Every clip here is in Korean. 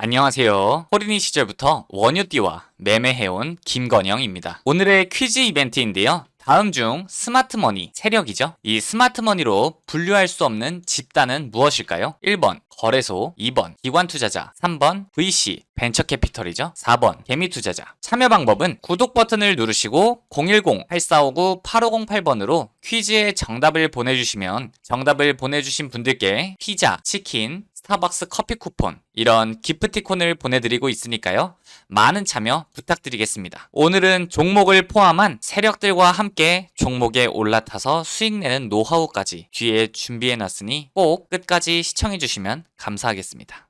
안녕하세요. 호리니 시절부터 원유띠와 매매해온 김건영입니다. 오늘의 퀴즈 이벤트인데요. 다음 중 스마트머니, 세력이죠. 이 스마트머니로 분류할 수 없는 집단은 무엇일까요? 1번 거래소, 2번 기관 투자자, 3번 VC, 벤처 캐피털이죠. 4번 개미 투자자. 참여 방법은 구독 버튼을 누르시고 010-8459-8508번으로 퀴즈의 정답을 보내주시면 정답을 보내주신 분들께 피자, 치킨, 스타벅스 커피 쿠폰, 이런 기프티콘을 보내드리고 있으니까요. 많은 참여 부탁드리겠습니다. 오늘은 종목을 포함한 세력들과 함께 종목에 올라타서 수익 내는 노하우까지 뒤에 준비해놨으니 꼭 끝까지 시청해주시면 감사하겠습니다.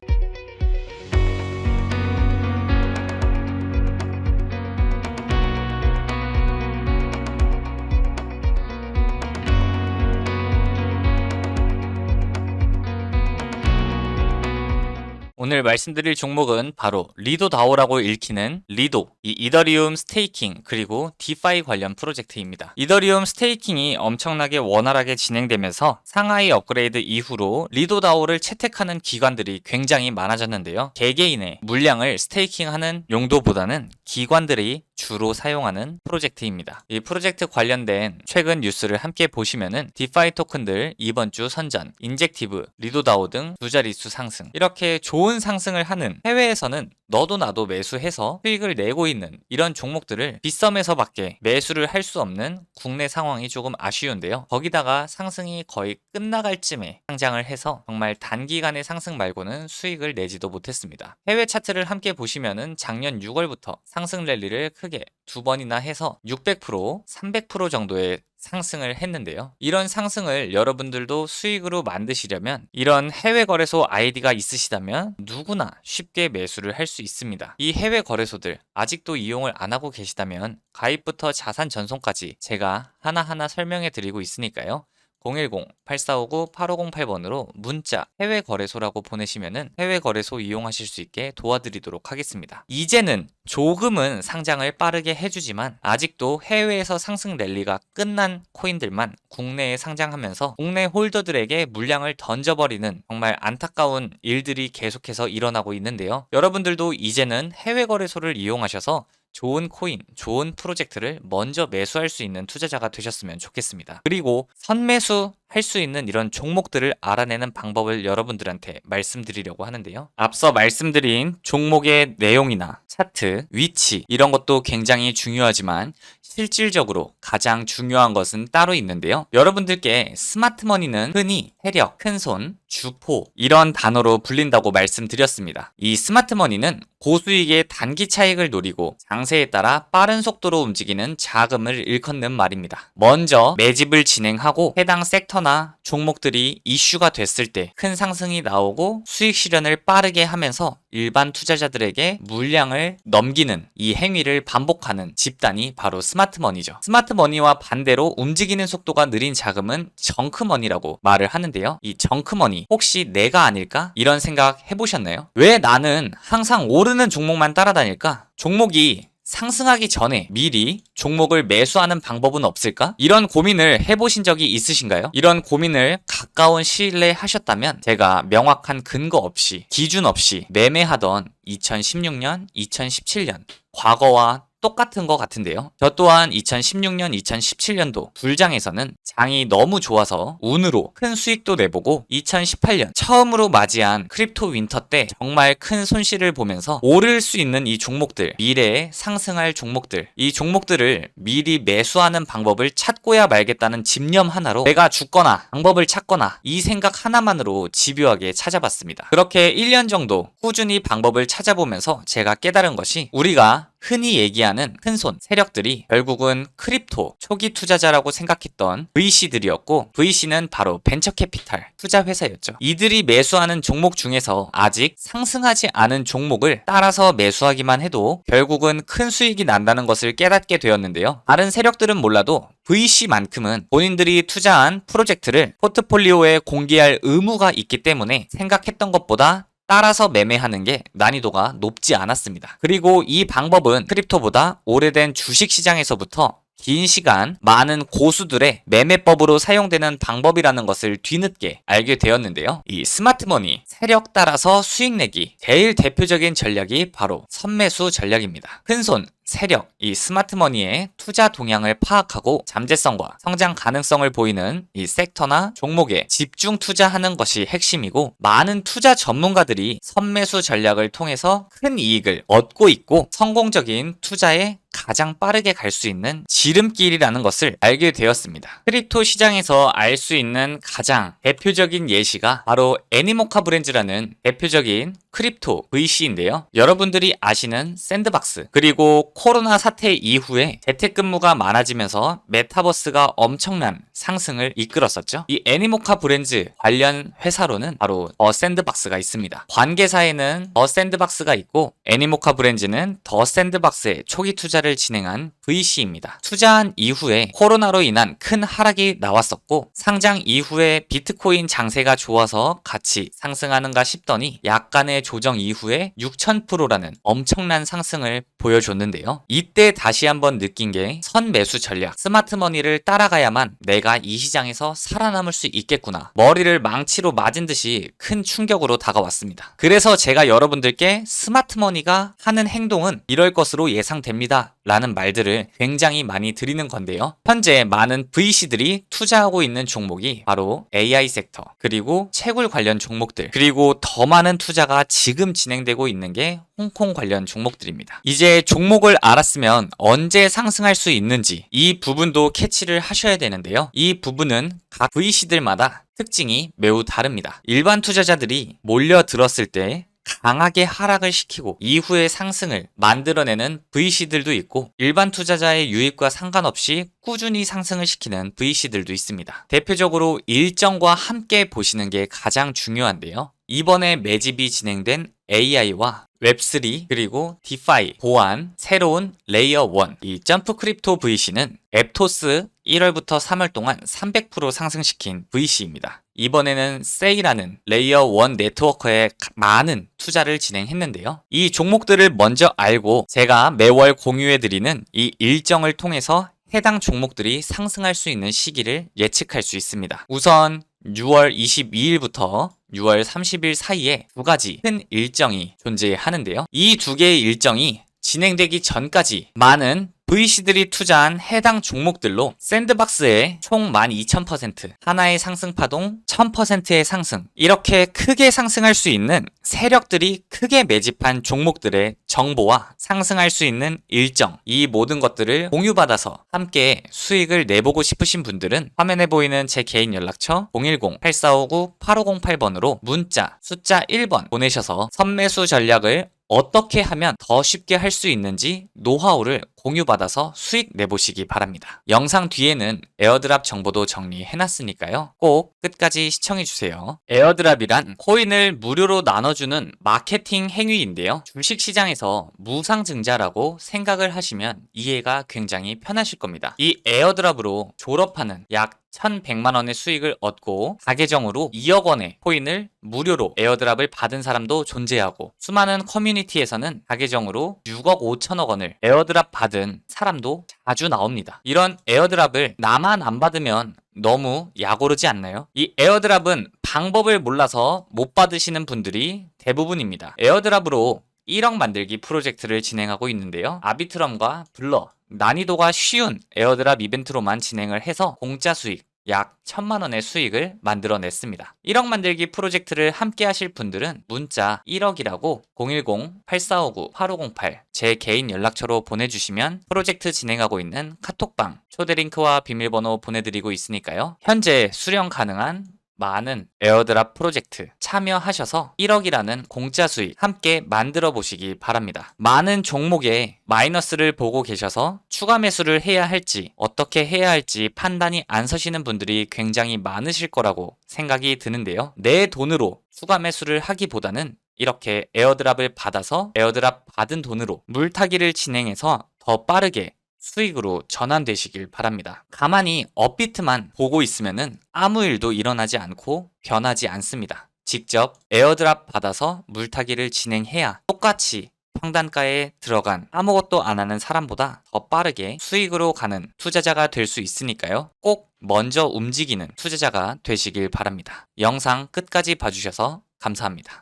오늘 말씀드릴 종목은 바로 리도다오라고 읽히는 리도, 이 이더리움 스테이킹 그리고 디파이 관련 프로젝트입니다. 이더리움 스테이킹이 엄청나게 원활하게 진행되면서 상하이 업그레이드 이후로 리도다오를 채택하는 기관들이 굉장히 많아졌는데요. 개개인의 물량을 스테이킹하는 용도보다는 기관들이 주로 사용하는 프로젝트입니다. 이 프로젝트 관련된 최근 뉴스를 함께 보시면은 디파이 토큰들 이번 주 선전, 인젝티브, 리도다오 등 두 자릿수 상승 이렇게 좋은 상승을 하는 해외에서는 너도 나도 매수해서 수익을 내고 있는 이런 종목들을 빗썸에서밖에 매수를 할 수 없는 국내 상황이 조금 아쉬운데요. 거기다가 상승이 거의 끝나갈 쯤에 상장을 해서 정말 단기간의 상승 말고는 수익을 내지도 못했습니다. 해외 차트를 함께 보시면은 작년 6월부터 상승 랠리를 크게 두 번이나 해서 600%, 300% 정도의 상승을 했는데요. 이런 상승을 여러분들도 수익으로 만드시려면 이런 해외 거래소 아이디가 있으시다면 누구나 쉽게 매수를 할 수 있습니다. 이 해외 거래소들 아직도 이용을 안 하고 계시다면 가입부터 자산 전송까지 제가 하나하나 설명해 드리고 있으니까요. 010-8459-8508번으로 문자 해외 거래소라고 보내시면은 해외 거래소 이용하실 수 있게 도와드리도록 하겠습니다. 이제는 조금은 상장을 빠르게 해주지만 아직도 해외에서 상승 랠리가 끝난 코인들만 국내에 상장하면서 국내 홀더들에게 물량을 던져버리는 정말 안타까운 일들이 계속해서 일어나고 있는데요. 여러분들도 이제는 해외 거래소를 이용하셔서 좋은 코인, 좋은 프로젝트를 먼저 매수할 수 있는 투자자가 되셨으면 좋겠습니다. 그리고 선매수 할 수 있는 이런 종목들을 알아내는 방법을 여러분들한테 말씀드리려고 하는데요. 앞서 말씀드린 종목의 내용이나 차트, 위치 이런 것도 굉장히 중요하지만 실질적으로 가장 중요한 것은 따로 있는데요. 여러분들께 스마트머니는 흔히 세력, 큰손, 주포 이런 단어로 불린다고 말씀드렸습니다. 이 스마트 머니는 고수익의 단기 차익을 노리고 장세에 따라 빠른 속도로 움직이는 자금을 일컫는 말입니다. 먼저 매집을 진행하고 해당 섹터나 종목들이 이슈가 됐을 때 큰 상승이 나오고 수익 실현을 빠르게 하면서 일반 투자자들에게 물량을 넘기는 이 행위를 반복하는 집단이 바로 스마트머니죠. 스마트머니와 반대로 움직이는 속도가 느린 자금은 정크머니라고 말을 하는데요. 이 정크머니 혹시 내가 아닐까? 이런 생각 해보셨나요? 왜 나는 항상 오르는 종목만 따라다닐까? 종목이 상승하기 전에 미리 종목을 매수하는 방법은 없을까? 이런 고민을 해보신 적이 있으신가요? 이런 고민을 가까운 시일 내에 하셨다면 제가 명확한 근거 없이 기준 없이 매매하던 2016년, 2017년 과거와 똑같은 것 같은데요. 저 또한 2016년, 2017년도 불장에서는 장이 너무 좋아서 운으로 큰 수익도 내보고 2018년 처음으로 맞이한 크립토 윈터 때 정말 큰 손실을 보면서 오를 수 있는 이 종목들, 미래에 상승할 종목들, 이 종목들을 미리 매수하는 방법을 찾고야 말겠다는 집념 하나로 내가 죽거나 방법을 찾거나 이 생각 하나만으로 집요하게 찾아봤습니다. 그렇게 1년 정도 꾸준히 방법을 찾아보면서 제가 깨달은 것이 우리가 흔히 얘기하는 큰손 세력들이 결국은 크립토 초기 투자자라고 생각했던 VC들이었고 VC는 바로 벤처 캐피탈 투자 회사였죠. 이들이 매수하는 종목 중에서 아직 상승하지 않은 종목을 따라서 매수하기만 해도 결국은 큰 수익이 난다는 것을 깨닫게 되었는데요. 다른 세력들은 몰라도 VC만큼은 본인들이 투자한 프로젝트를 포트폴리오에 공개할 의무가 있기 때문에 생각했던 것보다 따라서 매매하는 게 난이도가 높지 않았습니다. 그리고 이 방법은 크립토보다 오래된 주식 시장에서부터 긴 시간 많은 고수들의 매매법으로 사용되는 방법이라는 것을 뒤늦게 알게 되었는데요. 이 스마트머니 세력 따라서 수익 내기 제일 대표적인 전략이 바로 선매수 전략입니다. 큰손 세력, 이 스마트머니의 투자 동향을 파악하고 잠재성과 성장 가능성을 보이는 이 섹터나 종목에 집중 투자하는 것이 핵심이고 많은 투자 전문가들이 선매수 전략을 통해서 큰 이익을 얻고 있고 성공적인 투자에 가장 빠르게 갈 수 있는 지름길이라는 것을 알게 되었습니다. 크립토 시장에서 알 수 있는 가장 대표적인 예시가 바로 애니모카 브랜즈라는 대표적인 크립토 VC인데요. 여러분들이 아시는 샌드박스 그리고 코로나 사태 이후에 재택근무가 많아지면서 메타버스가 엄청난 상승을 이끌었었죠. 이 애니모카 브랜즈 관련 회사로는 바로 더 샌드박스가 있습니다. 관계사에는 더 샌드박스가 있고 애니모카 브랜즈는 더 샌드박스의 초기 투자를 진행한 VC입니다. 투자한 이후에 코로나로 인한 큰 하락이 나왔었고 상장 이후에 비트코인 장세가 좋아서 같이 상승하는가 싶더니 약간의 조정 이후에 6000%라는 엄청난 상승을 보여줬는데요. 이때 다시 한번 느낀 게 선매수 전략, 스마트머니를 따라가야만 내가 이 시장에서 살아남을 수 있겠구나. 머리를 망치로 맞은 듯이 큰 충격으로 다가왔습니다. 그래서 제가 여러분들께 스마트머니가 하는 행동은 이럴 것으로 예상됩니다. 라는 말들을 굉장히 많이 드리는 건데요. 현재 많은 VC들이 투자하고 있는 종목이 바로 AI 섹터, 그리고 채굴 관련 종목들, 그리고 더 많은 투자가 지금 진행되고 있는 게 홍콩 관련 종목들입니다. 이제 종목을 알았으면 언제 상승할 수 있는지 이 부분도 캐치를 하셔야 되는데요. 이 부분은 각 VC들마다 특징이 매우 다릅니다. 일반 투자자들이 몰려들었을 때 강하게 하락을 시키고 이후에 상승을 만들어내는 VC들도 있고 일반 투자자의 유입과 상관없이 꾸준히 상승을 시키는 VC들도 있습니다. 대표적으로 일정과 함께 보시는 게 가장 중요한데요. 이번에 매집이 진행된 AI와 웹3 그리고 디파이 보안 새로운 레이어 1이 점프 크립토 VC는 앱토스 1월부터 3월 동안 300% 상승시킨 VC입니다. 이번에는 세이라는 레이어 1 네트워커에 많은 투자를 진행했는데요. 이 종목들을 먼저 알고 제가 매월 공유해드리는 이 일정을 통해서 해당 종목들이 상승할 수 있는 시기를 예측할 수 있습니다. 우선 6월 22일부터 6월 30일 사이에 두 가지 큰 일정이 존재하는데요. 이 두 개의 일정이 진행되기 전까지 많은 VC들이 투자한 해당 종목들로 샌드박스에 총12,000% 하나의 상승 파동 1,000%의 상승 이렇게 크게 상승할 수 있는 세력들이 크게 매집한 종목들의 정보와 상승할 수 있는 일정 이 모든 것들을 공유받아서 함께 수익을 내보고 싶으신 분들은 화면에 보이는 제 개인 연락처 010-8459-8508번으로 문자 숫자 1번 보내셔서 선매수 전략을 어떻게 하면 더 쉽게 할 수 있는지 노하우를 공유받아서 수익 내보시기 바랍니다. 영상 뒤에는 에어드랍 정보도 정리해놨으니까요. 꼭 끝까지 시청해주세요. 에어드랍이란 코인을 무료로 나눠주는 마케팅 행위인데요. 주식시장에서 무상증자라고 생각을 하시면 이해가 굉장히 편하실 겁니다. 이 에어드랍으로 졸업하는 약 1100만 원의 수익을 얻고 가계정으로 2억 원의 코인을 무료로 에어드랍을 받은 사람도 존재하고 수많은 커뮤니티에서는 가계정으로 6억 5천억 원을 에어드랍 받은 사람도 자주 나옵니다. 이런 에어드랍을 나만 안 받으면 너무 야고르지 않나요? 이 에어드랍은 방법을 몰라서 못 받으시는 분들이 대부분입니다. 에어드랍으로 1억 만들기 프로젝트를 진행하고 있는데요. 아비트럼과 블러, 난이도가 쉬운 에어드랍 이벤트로만 진행을 해서 공짜 수익, 약 천만 원의 수익을 만들어냈습니다. 1억 만들기 프로젝트를 함께 하실 분들은 문자 1억이라고 010-8459-8508 제 개인 연락처로 보내주시면 프로젝트 진행하고 있는 카톡방 초대 링크와 비밀번호 보내드리고 있으니까요. 현재 수령 가능한 많은 에어드랍 프로젝트 참여하셔서 1억이라는 공짜 수익 함께 만들어 보시기 바랍니다. 많은 종목에 마이너스를 보고 계셔서 추가 매수를 해야 할지 어떻게 해야 할지 판단이 안 서시는 분들이 굉장히 많으실 거라고 생각이 드는데요. 내 돈으로 추가 매수를 하기보다는 이렇게 에어드랍을 받아서 에어드랍 받은 돈으로 물타기를 진행해서 더 빠르게 수익으로 전환되시길 바랍니다. 가만히 업비트만 보고 있으면은 아무 일도 일어나지 않고 변하지 않습니다. 직접 에어드랍 받아서 물타기를 진행해야 똑같이 평단가에 들어간 아무것도 안 하는 사람보다 더 빠르게 수익으로 가는 투자자가 될 수 있으니까요. 꼭 먼저 움직이는 투자자가 되시길 바랍니다. 영상 끝까지 봐주셔서 감사합니다.